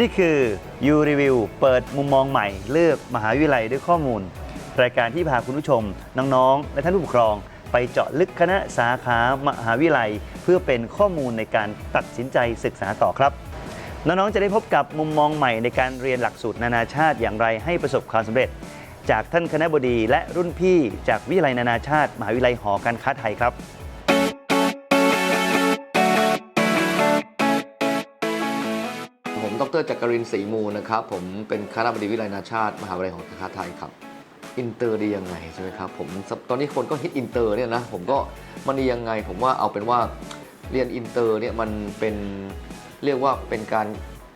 นี่คือ You Review เปิดมุมมองใหม่ เลือกมหาวิทยาลัยด้วยข้อมูล รายการที่พาคุณผู้ชม น้องๆ และท่านผู้ปกครอง ไปเจาะลึกคณะสาขามหาวิทยาลัย เพื่อเป็นข้อมูลในการตัดสินใจศึกษาต่อครับ น้องๆ จะได้พบกับมุมมองใหม่ในการเรียนหลักสูตรนานาชาติอย่างไรให้ประสบความสำเร็จ จากท่านคณะบดีและรุ่นพี่ จากวิทยาลัยนานาชาติ มหาวิทยาลัยหอการค้าไทยครับ รจักรินศรีมูลนะครับ ผมเป็นคณะบดีวิทยาลัยนานาชาติ มหาวิทยาลัยหอการค้าไทยครับอินเตอร์ดียังไงใช่ไหมครับผมตอนนี้คนก็ฮิตอินเตอร์เนี่ยนะผมก็มันดียังไง ผมว่าเอาเป็นว่าเรียนอินเตอร์เนี่ยมันเป็นเรียกว่าเป็นการ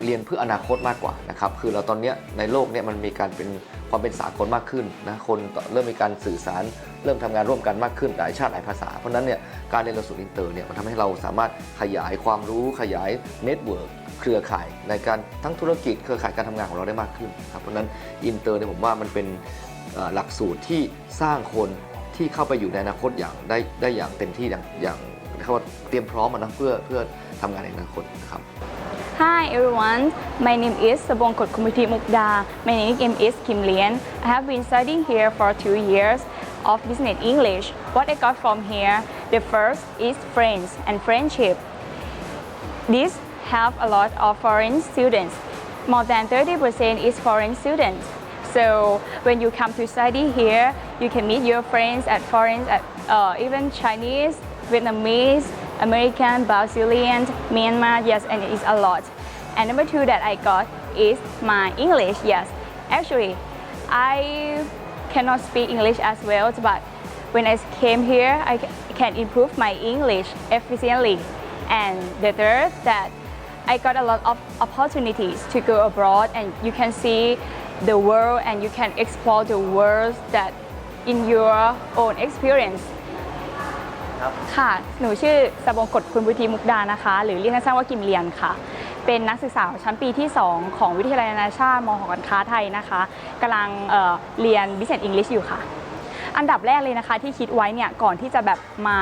เรียนเพื่ออนาคตมากกว่านะครับคือเราตอนนี้ในโลกเนี่ยมันมีการเป็นความเป็นสากลมากขึ้นนะคนเริ่มมีการสื่อสาร เริ่มทำงานร่วมกันมากขึ้นหลายชาติหลายภาษา เพราะนั้นเนี่ยการเรียนหลักสูตรอินเตอร์เนี่ยมันทำให้เราสามารถขยายความรู้ขยายเน็ตเวิร์กเครือข่ายในการทั้งธุรกิจเครือข่ายการทำงานของเราได้มากขึ้นครับเพราะนั้นอินเตอร์เนี่ยผมว่ามันเป็นหลักสูตรที่สร้างคนที่เข้าไปอยู่ในอนาคตอย่างได้ได้อย่างเต็มที่อย่างอย่างเขาว่าเตรียมพร้อมมานะเพื่อเพื่อทำงานในอนาคตนะครับ Hi everyone, my name is Sabongkot Kumiti Mukda. My nickname is Kim Lian. I have been studying here for two years of business English. What I got from here, the first is friends and friendship. This have a lot of foreign students. More than 30% is foreign students. So when you come to study here, you can meet your friends at foreign, at, uh, even Chinese, Vietnamese, American, Brazilian, Myanmar, yes, and it is a lot. And number two that I got is my English, yes. Actually, I cannot speak English as well, but when I came here, I can improve my English efficiently. And the third that I got a lot of opportunities to go abroad and you can see the world and you can explore the world that in your own experience ค่ะ หนูชื่อสบงกฎคุณบุตรีมุกดานะคะ หรือเรียกสั้นๆว่ากิมเลียนค่ะ เป็นนักศึกษาชั้นปีที่ 2 ของวิทยาลัยนานาชาติมหอการค้าไทยนะคะกำลังเเรียน Business English อยู่ค่ะ อันดับแรกเลยนะคะที่คิดไว้เนี่ยก่อนที่จะแบบมา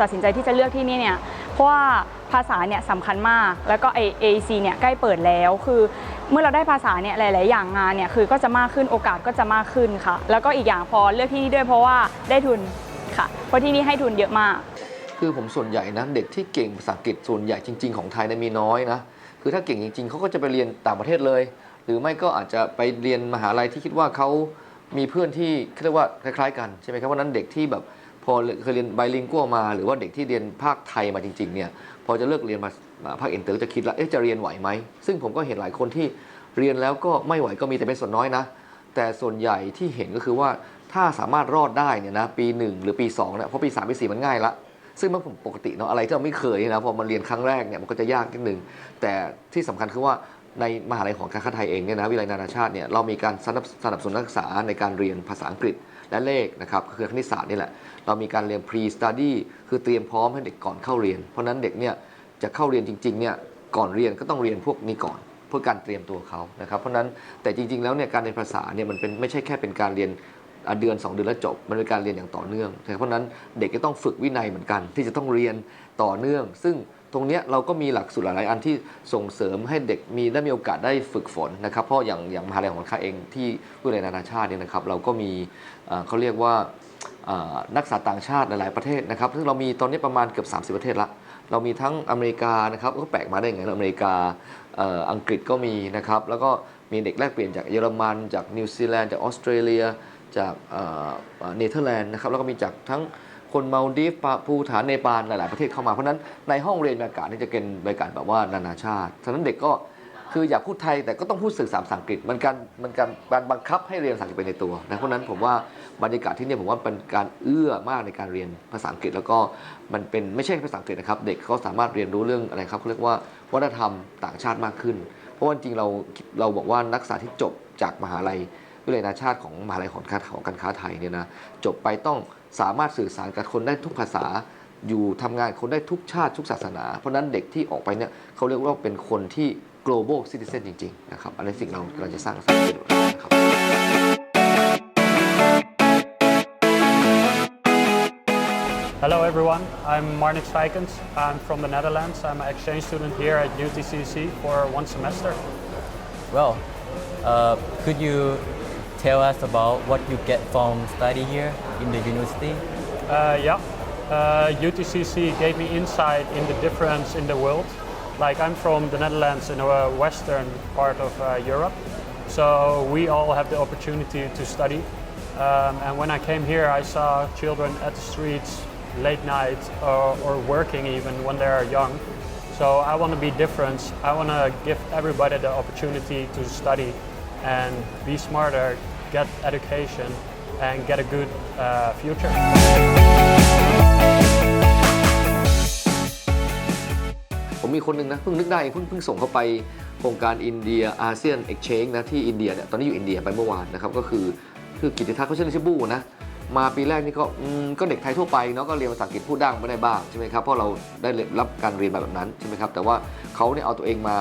ตัดสินใจที่จะเลือกที่นี่เนี่ยเพราะว่าภาษาเนี่ยสำคัญมาก แล้วก็ไอ AAC เนี่ยใกล้เปิดแล้ว คือเมื่อเราได้ภาษาเนี่ยหลาย ๆ อย่างงานเนี่ยคือก็จะมากขึ้นโอกาสก็จะมากขึ้นค่ะ แล้วก็อีกอย่างพอเลือกที่นี่ด้วยเพราะว่าได้ทุน ค่ะ เพราะที่นี่ให้ทุนเยอะมาก คือผมส่วนใหญ่นะเด็กที่เก่งภาษาอังกฤษส่วนใหญ่จริง ๆ ของไทยเนี่ยมีน้อยนะคือถ้าเก่งจริง ๆเขาก็จะไปเรียนต่างประเทศเลย หรือไม่ก็อาจจะไปเรียนมหาลัยที่คิดว่าเขามีเพื่อนที่เรียกว่าคล้าย ๆ กันใช่ไหมครับเพราะนั้นเด็กที่แบบพอเคยเรียนไบลิงกัวมา หรือว่าเด็กที่เรียนภาคไทยมาจริงๆเนี่ยพอจะเลิกเรียนมาภาคเอ็นเตอร์จะคิดแล้วเอ๊ะจะเรียนไหวไหมซึ่งผมก็เห็นหลายคนที่เรียนแล้วก็ไม่ไหวก็มีแต่เป็นส่วนน้อยนะ แต่ส่วนใหญ่ที่เห็นก็คือว่า ถ้าสามารถรอดได้เนี่ยนะปี 1 หรือปี 2เนี่ยเพราะปี 3 ปี 4 มันง่ายละ ซึ่งมันปกติเนาะอะไรที่เราไม่เคยนะพอมาเรียนครั้งแรกเนี่ยมันก็จะยากนิดนึง แต่ที่สำคัญคือว่าในมหาลัยของการค้าไทยเองเนี่ยนะวิทยาลัยนานาชาติเนี่ยเรามีการสนับสนับสนุนนักศึกษาในการเรียนภาษาอังกฤษและเลขนะครับก็คือคณิตศาสตร์นี่แหละ เรามีการเรียน pre study คือเตรียมพร้อมให้เด็กก่อนเข้าเรียน เพราะนั้นเด็กเนี่ยจะเข้าเรียนจริงๆเนี่ยก่อนเรียนก็ต้องเรียนพวกนี้ก่อน เพื่อการเตรียมตัวเขานะครับเพราะนั้นแต่จริงๆแล้วเนี่ยการเรียนภาษาเนี่ยมันเป็นไม่ใช่แค่เป็นการเรียน เดือน 2 เดือนแล้วจบ มันเป็นการเรียนอย่างต่อเนื่อง เพราะนั้นเด็กก็ต้องฝึกวินัยเหมือนกัน ที่จะต้องเรียนต่อเนื่อง ซึ่งตรงนี้เราก็มีหลักสูตรหลายอันที่ส่งเสริมให้เด็กมีได้มีโอกาสได้ฝึกฝนนะครับ เพราะอย่างอย่างมหาลัยของข้าเองที่วิทยาลัยนานาชาติเนี่ยนะครับ เราก็มีเขาเรียกว่านักศึกษาต่างชาติหลายประเทศนะครับ ซึ่งเรามีตอนนี้ประมาณเกือบ 30 ประเทศละ เรามีทั้งอเมริกานะครับก็แปลกมาได้ยังไงอเมริกาออังกฤษก็มีนะครับ แล้วก็มีเด็กแลกเปลี่ยนจากเยอรมัน จากนิวซีแลนด์จากออสเตรเลีย จากเนเธอร์แลนด์นะครับแล้วก็มีจากทั้งคนมาลดีฟปาภูฐานเนปาลหลาย ๆ ประเทศเข้ามา เพราะนั้นในห้องเรียนบรรยากาศนี่จะเป็นบรรยากาศแบบว่านานาชาติ ฉะนั้นเด็กก็คืออยากพูดไทยแต่ก็ต้องพูดสื่อสารภาษาอังกฤษ มันการมันการการบังคับให้เรียนภาษาอังกฤษไปในตัวนะเพราะนั้นผมว่าบรรยากาศที่นี่ผมว่าเป็นการเอื้อมากในการเรียนภาษาอังกฤษ แล้วก็มันเป็นไม่ใช่ภาษาอังกฤษนะครับ เด็กเขาสามารถเรียนรู้เรื่องอะไรครับเขาเรียกว่าวัฒนธรรมต่างชาติมากขึ้น เพราะว่าจริงเราเราบอกว่านักศึกษาที่จบจากมหาลัย วิทยาลัยนานาชาติของมหาลัยของการของการค้าไทยเนี่ยนะจบไปต้องสามารถสื่อสารกับคนได้ทุกภาษา อยู่ทำงานกับคนได้ทุกชาติทุกศาสนา เพราะฉะนั้นเด็กที่ออกไปเนี่ยเขาเรียกว่าเป็นคนที่ global citizen จริงๆนะครับอันนี้สิ่งเรากำลังจะสร้างสรรค์ขึ้นนะครับ Hello everyone, I'm Marnix Vijkens. I'm from the Netherlands. I'm an exchange student here at UTCC for one semester. Well, uh, could you tell us about what you get from study here in the university? Uh, yeah, uh, UTCC gave me insight in the difference in the world. Like I'm from the Netherlands in the western part of uh, Europe, so we all have the opportunity to study. Um, and when I came here, I saw children at the streets late night or, or working even when they are young. So I want to be different. I want to give everybody the opportunity to study and be smarter, get education, and get a good uh, future. ผมมีคนหนึ่งนะเพิ่งนึกได้เพิ่งเพิ่งส่งเขาไปโครงการอินเดียอาเซียนเอ็กชแนนนะที่อินเดียเนี่ยตอนนี้อยู่อินเดียไปเมื่อวานนะครับก็คือคือกิติทัศน์เขาชื่อชื่อบู้นะมาปีแรกนี่ก็ก็เด็กไทยทั่วไปเนาะก็เรียนภาษาอังกฤษพูดได้ไม่ได้บ้างใช่ไหมครับเพราะเราได้รับการเรียนมาแบบนั้นใช่ไหมครับแต่ว่าเขาเนี่ยเอาตัวเองมา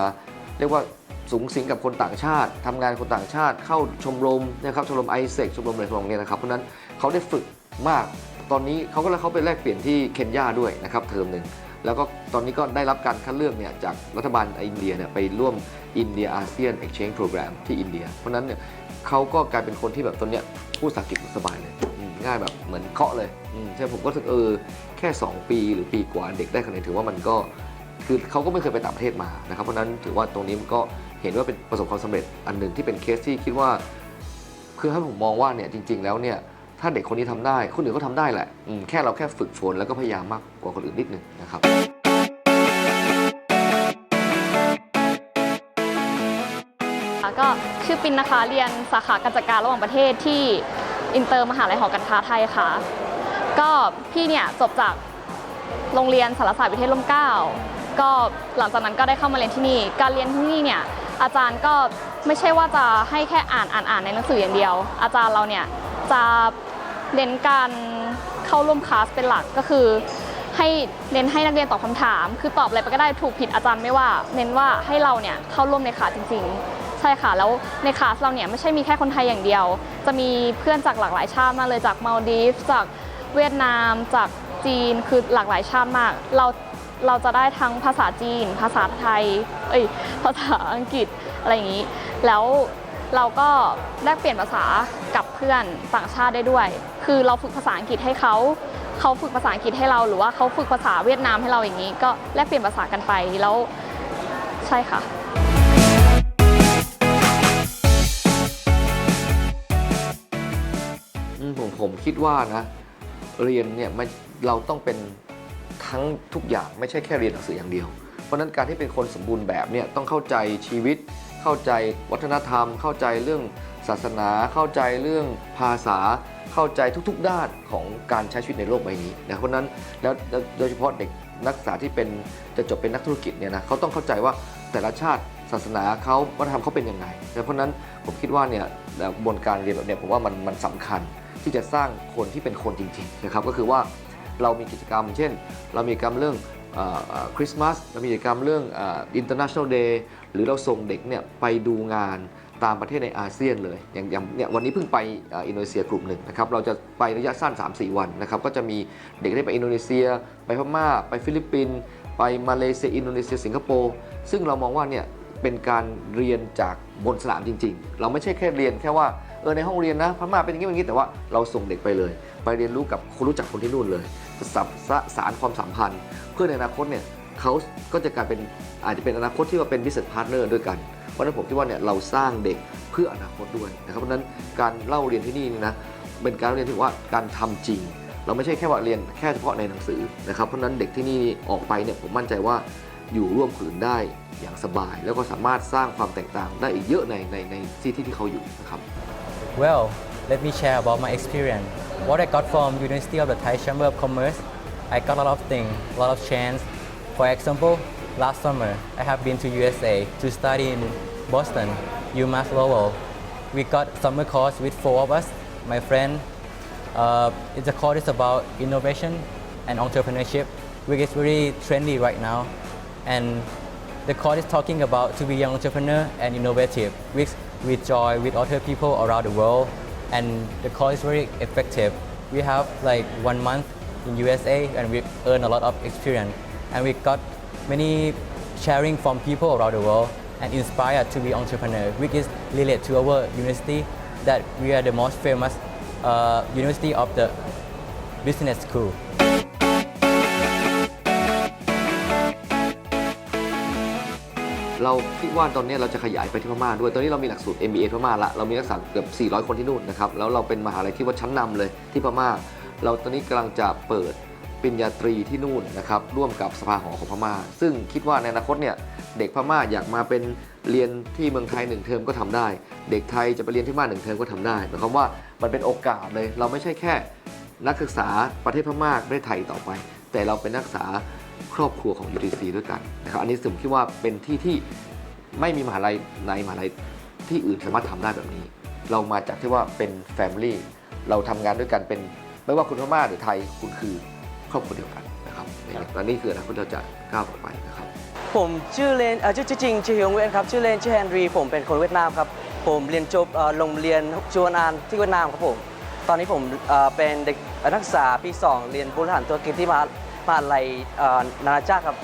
เรียกว่าสูงสิงกับคนต่างชาติทำงานคนต่างชาติ เข้าชมรมนะครับชมรมไอเซกชมรมอะไรพวกนี้นะครับเพราะนั้นเขาได้ฝึกมาก ตอนนี้เขาก็เลยเขาไปแลกเปลี่ยนที่เคนยาด้วยนะครับเทอมหนึ่งแล้วก็ตอนนี้ก็ได้รับการคัดเลือกเนี่ยจากรัฐบาลอินเดียเนี่ยไปร่วมอินเดียอาเซียน Exchange Program ที่อินเดีย เพราะนั้นเนี่ยเขาก็กลายเป็นคนที่แบบตอนเนี้ยพูดภาษาอังกฤษสบายเลยง่ายแบบเหมือนเคาะเลยใช่ผมก็รู้สึกเออแค่ 2 ปีหรือปีกว่าเด็กได้คะแนนถือว่ามันก็ คือเขาก็ไม่เคยไปต่างประเทศมานะครับเพราะนั้นถือว่าตรงนี้มันก็เห็นว่าเป็นประสบความสำเร็จอันหนึ่งที่เป็นเคสที่คิดว่า คือให้ผมมองว่าเนี่ยจริง ๆ แล้วเนี่ยถ้าเด็กคนนี้ทำได้คนอื่นก็ทำได้แหละแค่เราแค่ฝึกฝนแล้วก็พยายามมากกว่าคนอื่นนิดนึงนะครับก็ชื่อปินนะคะเรียนสาขาการจัดการระหว่างประเทศที่อินเตอร์มหาลัยหอการค้าไทยค่ะ ก็พี่เนี่ยจบจากโรงเรียนสารศาสตร์วิเทศร่มเกล้า ก็หลังจากนั้นก็ได้เข้ามาเรียนที่นี่ การเรียนที่นี่เนี่ยอาจารย์ก็ไม่ใช่ว่าจะให้แค่อ่านอ่านอ่านในหนังสืออย่างเดียว อาจารย์เราเนี่ยจะเน้นการเข้าร่วมคลาสเป็นหลักก็คือให้เน้นให้นักเรียนตอบคำถาม คือตอบอะไรไปก็ได้ถูกผิดอาจารย์ไม่ว่า เน้นว่าให้เราเนี่ยเข้าร่วมในคลาสจริง ๆ ใช่ค่ะแล้วในคลาสเราเนี่ยไม่ใช่มีแค่คนไทยอย่างเดียว จะมีเพื่อนจากหลากหลายชาติมาเลยจากมาลดีฟส์จากเวียดนาม จากจีนคือหลากหลายชาติมาก เรา เราจะได้ทั้งภาษาจีน ภาษาไทย เอ้ย ภาษาอังกฤษอะไรอย่างนี้ แล้วเราก็แลกเปลี่ยนภาษากับเพื่อนต่างชาติได้ด้วย คือเราฝึกภาษาอังกฤษให้เขา เขาฝึกภาษาอังกฤษให้เรา หรือว่าเขาฝึกภาษาเวียดนามให้เราอย่างนี้ ก็แลกเปลี่ยนภาษากันไป แล้วใช่ค่ะผมผมคิดว่านะ เรียนเนี่ยมันเราต้องเป็น ทั้งทุกอย่างไม่ใช่แค่เรียนหนังสืออย่างเดียว เพราะนั้นการที่เป็นคนสมบูรณ์แบบเนี่ยต้องเข้าใจชีวิต เข้าใจวัฒนธรรม เข้าใจเรื่องศาสนา เข้าใจเรื่องภาษา เข้าใจทุกๆ ด้านของการใช้ชีวิตในโลกใบนี้นะเพราะนั้นแล้วโดยเฉพาะเด็กนักศึกษาที่เป็นจะจบเป็นนักธุรกิจเนี่ยนะเขาต้องเข้าใจว่าแต่ละชาติศาสนาเขาวัฒนธรรมเขาเป็นยังไงเพราะฉะนั้นผมคิดว่าเนี่ยกระบวนการเรียนแบบเนี้ยผมว่ามันมันสำคัญที่จะสร้างคนที่เป็นคนจริงๆนะครับก็คือว่า เรามีกิจกรรม เช่น เรามีกิจกรรมเรื่องคริสต์มาสเรามีกิจกรรมเรื่องอินเตอร์เนชั่นแนลเดย์หรือเราส่งเด็กเนี่ยไปดูงานตามประเทศในอาเซียนเลย อย่างอย่างเนี่ยวันนี้เพิ่งไปอินโดนีเซียกลุ่มหนึ่งนะครับ เราจะไประยะสั้น 3-4 วันนะครับ ก็จะมีเด็กได้ไปอินโดนีเซีย ไปพม่า ไปฟิลิปปินส์ไปมาเลเซียอินโดนีเซียสิงคโปร์ซึ่งเรามองว่าเนี่ยเป็นการเรียนจากบนสนามจริง ๆ เราไม่ใช่แค่เรียนแค่ว่า เออในห้องเรียนนะพม่าเป็นอย่างนี้เป็นอย่างนี้แต่ว่าเราส่งเด็กไปเลย ไปเรียนรู้กับคนรู้จักคนที่นู่นเลยสับสสารความสัมพันธ์ เพื่อในอนาคตเนี่ยเขาก็จะกลายเป็นอาจจะเป็นอนาคตที่ว่าเป็น business partner ด้วยกัน เพราะนั้นผมคิดว่าเนี่ยเราสร้างเด็กเพื่ออนาคตด้วยนะครับเพราะนั้นการเล่าเรียนที่นี่นี่นะเป็นการเรียนที่ว่าการทำจริง เราไม่ใช่แค่ว่าเรียนแค่เฉพาะในหนังสือนะครับเพราะนั้นเด็กที่นี่ออกไปเนี่ยผมมั่นใจว่าอยู่ร่วมกลุ่มได้อย่างสบาย แล้วก็สามารถสร้างความแตกต่างได้อีกเยอะในในในที่ที่ที่เขาอยู่นะครับ Well, let me share about my experience. What I got from University of the Thai Chamber of Commerce, I got a lot of things, a lot of chance. For example, last summer I have been to USA to study in Boston, UMass Lowell. We got summer course with four of us, my friend. Uh, it's a course is about innovation and entrepreneurship, which is very trendy right now. And the course is talking about to be young entrepreneur and innovative, which we join with other people around the world. And the call is very effective. We have like one month in USA and we earn a lot of experience. And we got many sharing from people around the world. and inspired to be entrepreneur, which is related to our university that we are the most famous uh, university of the business school. เราคิดว่าตอนนี้เราจะขยายไปที่พม่าด้วย ตอนนี้เรามีหลักสูตร MBA พม่าละ เรามีนักศึกษาเกือบ 400 คนที่นู่นนะครับ แล้วเราเป็นมหาลัยที่ว่าชั้นนำเลยที่พม่า เราตอนนี้กำลังจะเปิดปริญญาตรีที่นู่นนะครับ ร่วมกับสภาหอของพม่า ซึ่งคิดว่าในอนาคตเนี่ยเด็กพม่าอยากมาเป็นเรียนที่เมืองไทยหนึ่งเทอมก็ทำได้ เด็กไทยจะไปเรียนที่พม่าหนึ่งเทอมก็ทำได้หมายความว่ามันเป็นโอกาสเลย เราไม่ใช่แค่นักศึกษาประเทศพม่าประเทศไทยต่อไป แต่เราเป็นนักศึกษา ครอบครัวของ UTC ด้วยกันนะครับอันนี้ผมคิดว่าเป็นที่ที่ไม่มีมหาลัยในมหาลัยที่อื่นสามารถทำได้แบบนี้ เรามาจากที่ว่าเป็นแฟมิลี่เราทำงานด้วยกันเป็นไม่ว่าคุณพม่าหรือไทยคุณคือครอบครัวเดียวกันนะครับและนี่คืออนาคตเราจะก้าวต่อไปนะครับ ผมชื่อเลนเอ่อชื่อชื่อจริงชื่อฮยงเวียนครับชื่อเล่นชื่อแฮนรีผมเป็นคนเวียดนามครับผมเรียนจบเอ่อโรงเรียนจวนอานที่เวียดนามครับผมตอนนี้ผมเอ่อเป็นเด็กนักศึกษาปี 2 เรียนบริหารธุรกิจที่มหา มาลัยนานาชาติครับ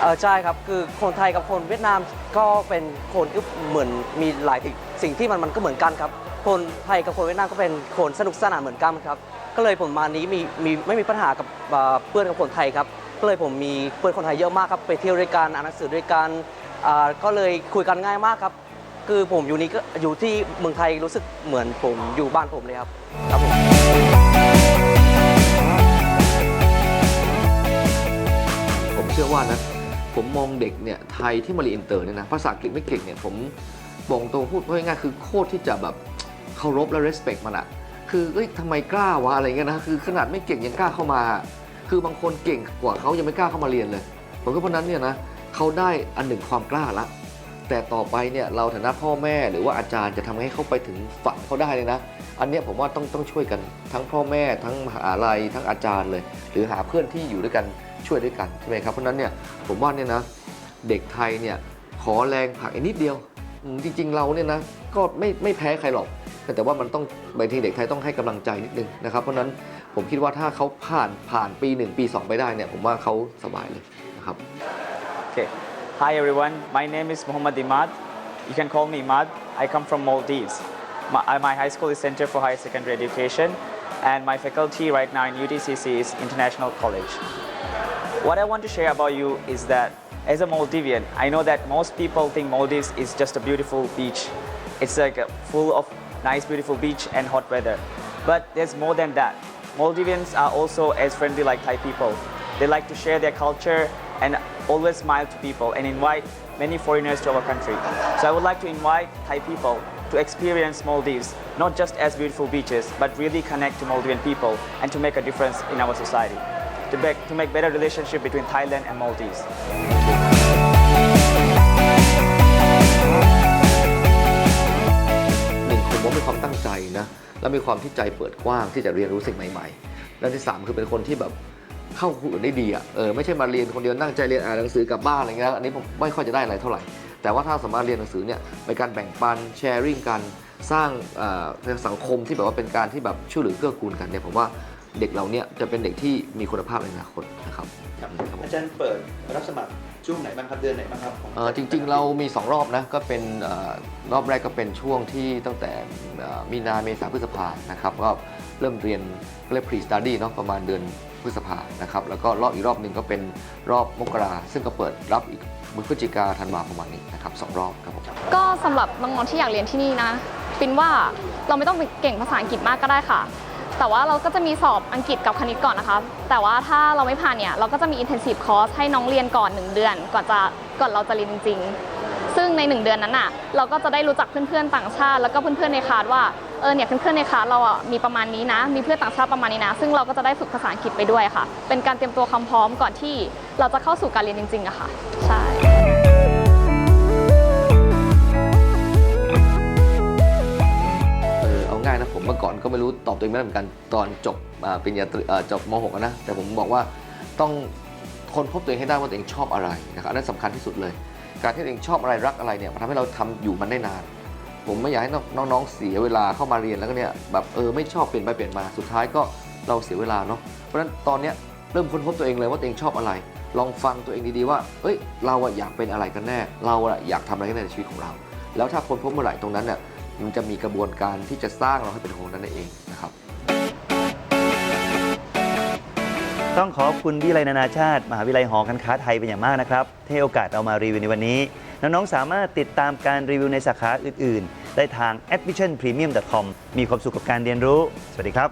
เออใช่ครับคือคนไทยกับคนเวียดนามก็เป็นคนที่เหมือนมีหลายสิ่งที่มันมันก็เหมือนกันครับ คนไทยกับคนเวียดนามก็เป็นคนสนุกสนานเหมือนกันครับ ก็เลยผมมานี้มีมีไม่มีปัญหากับเพื่อนกับคนไทยครับก็เลยผมมีเพื่อนคนไทยเยอะมากครับไปเที่ยวด้วยกันอ่านหนังสือด้วยกันอ่าก็เลยคุยกันง่ายมากครับ คือผมอยู่นี้ก็อยู่ที่เมืองไทยรู้สึกเหมือนผมอยู่บ้านผมเลยครับครับ ชื่อว่านะผมมองเด็กเนี่ยไทยที่มาเรียนอินเตอร์เนี่ยนะภาษาอังกฤษไม่เก่งเนี่ยผมบอกตรงพูดง่ายๆคือโคตรที่จะแบบเคารพและ respect มันอะคือเอ้ยทำไมกล้าวะอะไรเงี้ยนะคือขนาดไม่เก่งยังกล้าเข้ามา คือบางคนเก่งกว่าเขายังไม่กล้าเข้ามาเรียนเลยผมก็เพราะนั้นเนี่ยนะเขาได้อันหนึ่งความกล้าละแต่ต่อไปเนี่ยเราฐานะพ่อแม่หรือว่าอาจารย์จะทำให้เขาไปถึงฝันเขาได้เลยนะ อันเนี้ยผมว่าต้องต้องช่วยกันทั้งพ่อแม่ทั้งมหาลัยทั้งอาจารย์เลย หรือหาเพื่อนที่อยู่ด้วยกัน ช่วยด้วยกันใช่ไหมครับเพราะนั้นเนี่ยผมว่าเนี่ยนะเด็กไทยเนี่ยขอแรงผลักอีกนิดเดียวจริง ๆ เราเนี่ยนะก็ไม่ไม่แพ้ใครหรอก แต่ว่ามันต้องบางทีเด็กไทยต้องให้กำลังใจนิดนึงนะครับเพราะนั้นผมคิดว่าถ้าเขาผ่านผ่านปี 1 ปี 2 ไปได้เนี่ยผมว่าเขาสบายเลยนะครับ Okay. Hi everyone, my name is Muhammad Imad. You can call me Imad. I come from Maldives. My, uh, my high school is Center for Higher Secondary Education, and my faculty right now in UTCC is International College. What I want to share about you is that as a Maldivian, I know that most people think Maldives is just a beautiful beach. It's like full of nice, beautiful beach and hot weather. But there's more than that. Maldivians are also as friendly like Thai people. They like to share their culture and always smile to people and invite many foreigners to our country. So I would like to invite Thai people to experience Maldives, not just as beautiful beaches, but really connect to Maldivian people and to make a difference in our society. To make, to make better relationship between Thailand and Maldives. หนึ่งผมว่ามีความตั้งใจนะแล้วมีความที่ใจเปิดกว้างที่จะเรียนรู้สิ่งใหม่ๆแล้วที่สามคือเป็นคนที่แบบเข้าผู้อื่นได้ดีอะเออไม่ใช่มาเรียนคนเดียวนั่งใจเรียนอ่านหนังสือกลับบ้านอะไรเงี้ยอันนี้ผมไม่ค่อยจะได้อะไรเท่าไหร่ แต่ว่าถ้าสามารถเรียนหนังสือเนี่ยเป็นการแบ่งปันแชร์ริ่งกันสร้างสังคมที่แบบว่าเป็นการที่แบบช่วยเหลือเกื้อกูลกันเนี่ยผมว่า เด็กเราเนี่ยจะเป็นเด็กที่มีคุณภาพในอนาคตนะครับครับครับผมอาจารย์เปิดรับสมัครช่วงไหนบ้างครับเดือนไหนบ้างครับของเอ่อจริงๆเรามี 2 รอบนะก็เป็นเออรอบแรกก็เป็นช่วงที่ตั้งแต่เอ่อมีนาเมษาพฤษภานะครับก็เริ่มเรียนเรียก pre study เนาะประมาณเดือนพฤษภานะครับแล้วก็รอบอีกรอบหนึ่งก็เป็นรอบมกราซึ่งก็เปิดรับอีกพฤศจิกาธันวาประมาณนี้นะครับสองรอบครับผม ก็สำหรับน้องๆที่อยากเรียนที่นี่นะปินว่าเราไม่ต้องไปเก่งภาษาอังกฤษมากก็ได้ค่ะ แต่ว่าเราก็จะมีสอบอังกฤษกับคณิตก่อนนะคะ แต่ว่าถ้าเราไม่ผ่านเนี่ย เราก็จะมี intensive course ให้น้องเรียนก่อน 1 เดือน ก่อนจะก่อนเราจะเรียนจริง ๆ ซึ่งใน 1 เดือนนั้นน่ะ เราก็จะได้รู้จักเพื่อนๆต่างชาติ แล้วก็เพื่อนๆในคลาสว่า เออเนี่ยเพื่อนๆในคลาสเราอะมีประมาณนี้นะ มีเพื่อนต่างชาติประมาณนี้นะ ซึ่งเราก็จะได้ฝึกภาษาอังกฤษไปด้วยค่ะ เป็นการเตรียมตัวความพร้อมก่อนที่เราจะเข้าสู่การเรียนจริงๆอะค่ะ ใช่ เมื่อก่อนก็ไม่รู้ตอบตัวเองไม่ได้เหมือนกัน ตอนจบอ่าปริญญาตรีจบม .6 นะ แต่ผมบอกว่าต้องค้นพบตัวเองให้ได้ว่าตัวเองชอบอะไรนะครับอันนั้นสำคัญที่สุดเลย การที่ตัวเองชอบอะไรรักอะไรเนี่ยมันทำให้เราทำอยู่มันได้นาน ผมไม่อยากให้น้องๆเสียเวลาเข้ามาเรียนแล้วก็เนี่ยแบบเออไม่ชอบเปลี่ยนไปเปลี่ยนมาสุดท้ายก็เราเสียเวลาเนาะเพราะฉะนั้นตอนเนี้ยเริ่มค้นพบตัวเองเลยว่าตัวเองชอบอะไร ลองฟังตัวเองดีๆว่าเอ้ยเราอะอยากเป็นอะไรกันแน่ เราอะอยากทำอะไรกันแน่ในชีวิตของเรา แล้วถ้าค้นพบเมื่อไหร่ตรงนั้นเนี่ย มันจะมีกระบวนการที่จะสร้างเราให้เป็นคนนั้นเองนะครับ ต้องขอบคุณวิไลนานาชาติ มหาวิทยาลัยหอการค้าไทยเป็นอย่างมากนะครับที่ให้โอกาสเรามารีวิวในวันนี้ น้องๆสามารถติดตามการรีวิวในสาขาอื่น ๆ ได้ทาง admissionpremium.com มีความสุขกับการเรียนรู้ สวัสดีครับ